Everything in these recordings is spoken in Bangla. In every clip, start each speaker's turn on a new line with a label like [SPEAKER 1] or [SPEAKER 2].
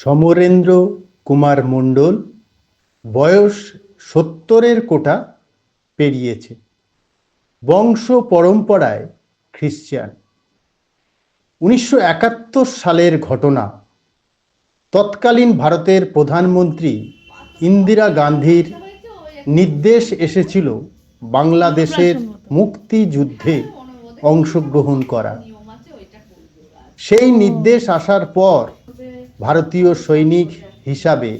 [SPEAKER 1] সমরেন্দ্র কুমার মণ্ডল বয়স সত্তরের কোটা পেরিয়েছে। বংশ পরম্পরায় খ্রিস্টান উনিশশো একাত্তর সালের ঘটনা। তৎকালীন ভারতের প্রধানমন্ত্রী ইন্দিরা গান্ধীর নির্দেশ এসেছিল বাংলাদেশের মুক্তিযুদ্ধে অংশগ্রহণ করা সেই নির্দেশ আসার পর ভারতীয় সৈনিক হিসাবে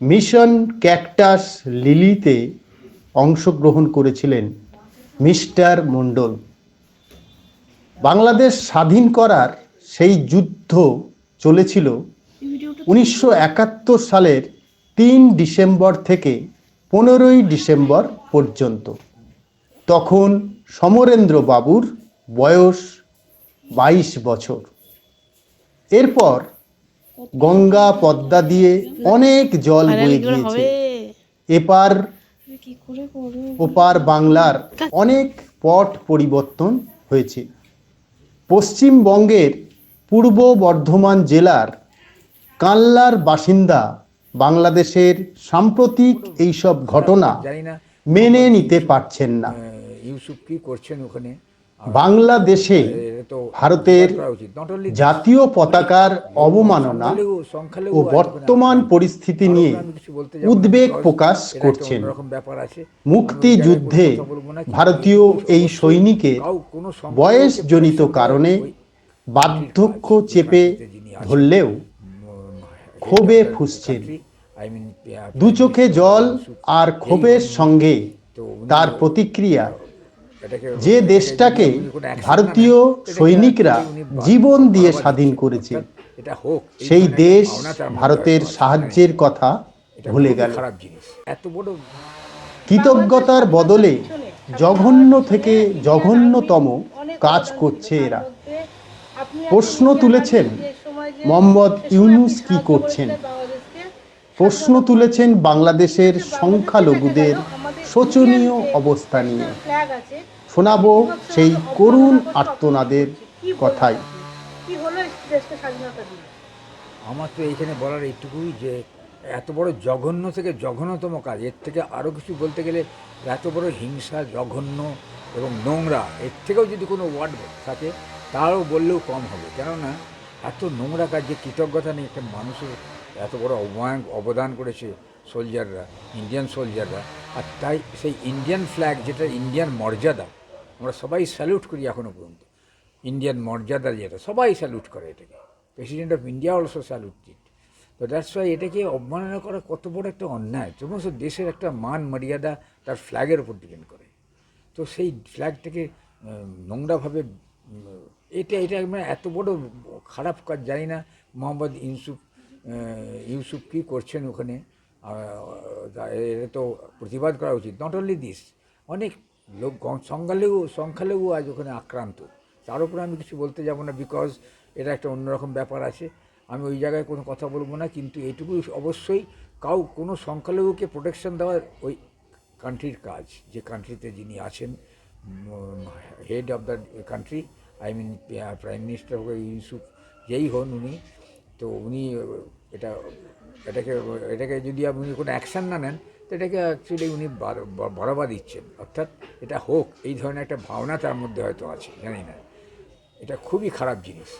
[SPEAKER 1] মিশন ক্যাকটাস লিলিতে অংশগ্রহণ করেছিলেন মিস্টার মণ্ডল বাংলাদেশ স্বাধীন করার সেই যুদ্ধ চলেছিল উনিশশো একাত্তর সালের তিন ডিসেম্বর থেকে পনেরোই ডিসেম্বর পর্যন্ত। তখন সমরেন্দ্র বাবুর বয়স বাইশ বছর। এরপর গঙ্গা পদ্মা দিয়ে অনেক জল বয়ে গিয়েছে। এপার
[SPEAKER 2] কি করে করব?
[SPEAKER 1] ওপার বাংলার অনেক পট পরিবর্তন হয়েছে। পশ্চিমবঙ্গের পূর্ব বর্ধমান জেলার কানলার বাসিন্দা বাংলাদেশের সাম্প্রতিক এইসব ঘটনা মেনে নিতে পারছেন না।
[SPEAKER 3] ইউসুফ কি করছেন ওখানে?
[SPEAKER 1] বাংলাদেশে ভারতের জাতীয় পতাকার অবমাননা ও বর্তমান পরিস্থিতি নিয়ে উদ্বেগ প্রকাশ করছেন। মুক্তিযুদ্ধে ভারতীয় এই সৈনিকের বয়সজনিত কারণে বার্ধক্য চেপে ধরলেও ক্ষোভে ফুসছেন। দু চোখে জল আর ক্ষোভের সঙ্গে তার প্রতিক্রিয়া যে দেশটাকে ভারতীয় সৈনিকরা জীবন দিয়ে স্বাধীন করেছে। সেই দেশ ভারতের সাহায্যের কথা ভুলে গেল। কৃতজ্ঞতার বদলে জঘন্য থেকে জঘন্যতম কাজ করছে এরা। প্রশ্ন তুলেছেন মোহাম্মদ ইউনুস কি করছেন? প্রশ্ন তুলেছেন বাংলাদেশের সংখ্যালঘুদের শোচনীয় অবস্থা নিয়ে। শোনাব সেই করুণ আর্তনাদের কথাই।
[SPEAKER 3] আমার তো এইখানে বলার এইটুকুই যে, এত বড় জঘন্য থেকে জঘন্যতম কাজ, এর থেকে আরও কিছু বলতে গেলে এত বড় হিংসা, জঘন্য এবং নোংরা, এর থেকেও যদি কোনো ওয়ার্ড থাকে, তারও বললেও কম হবে। কেননা, এত নোংরা কাজ যে কৃতজ্ঞতা নেই একটা মানুষের এত বড় অবদান করেছে সোলজাররা ইন্ডিয়ান সোলজাররা আর তাই সেই ইন্ডিয়ান ফ্ল্যাগ যেটা ইন্ডিয়ান মর্যাদা, আমরা সবাই স্যালুট করি এখনও পর্যন্ত। ইন্ডিয়ান মর্যাদা যেটা, সবাই স্যালুট করে এটাকে। President of India also salute it তো দ্যাটস ওয়াই এটাকে অবমাননা করা কত বড় একটা অন্যায়। সমস্ত দেশের একটা মান মর্যাদা তার ফ্ল্যাগের উপর ডিপেন্ড করে। তো সেই ফ্ল্যাগটাকে নোংরাভাবে এটা এটা মানে এত বড় খারাপ কাজ জানি না। মোহাম্মদ ইউসুফ ইউসুফ কী করছেন ওখানে? এটা তো প্রতিবাদ করা উচিত। নট অনলি দিস অনেক লোক সংখ্যালঘু সংখ্যালঘু আজ ওখানে আক্রান্ত। তার উপরে আমি কিছু বলতে যাব না বিকজ এটা একটা অন্যরকম ব্যাপার আছে। আমি ওই জায়গায় কোনো কথা বলব না, কিন্তু এটুকু অবশ্যই কাউ কোনো সংখ্যালঘুকে প্রোটেকশন দেওয়ার ওই কান্ট্রির কাজ, যে কান্ট্রিতে যিনি আছেন head of the country I mean prime minister হোক ইউসুফ যেই হন উনি তো উনি, এটা, এটাকে এটাকে যদি আপনি কোনো অ্যাকশান না নেন, তো এটাকে অ্যাকচুয়ালি উনি বাড়াবা দিচ্ছেন। অর্থাৎ এটা হোক, এই ধরনের একটা ভাবনা তার মধ্যে হয়তো আছে, জানি না। এটা খুবই খারাপ জিনিস।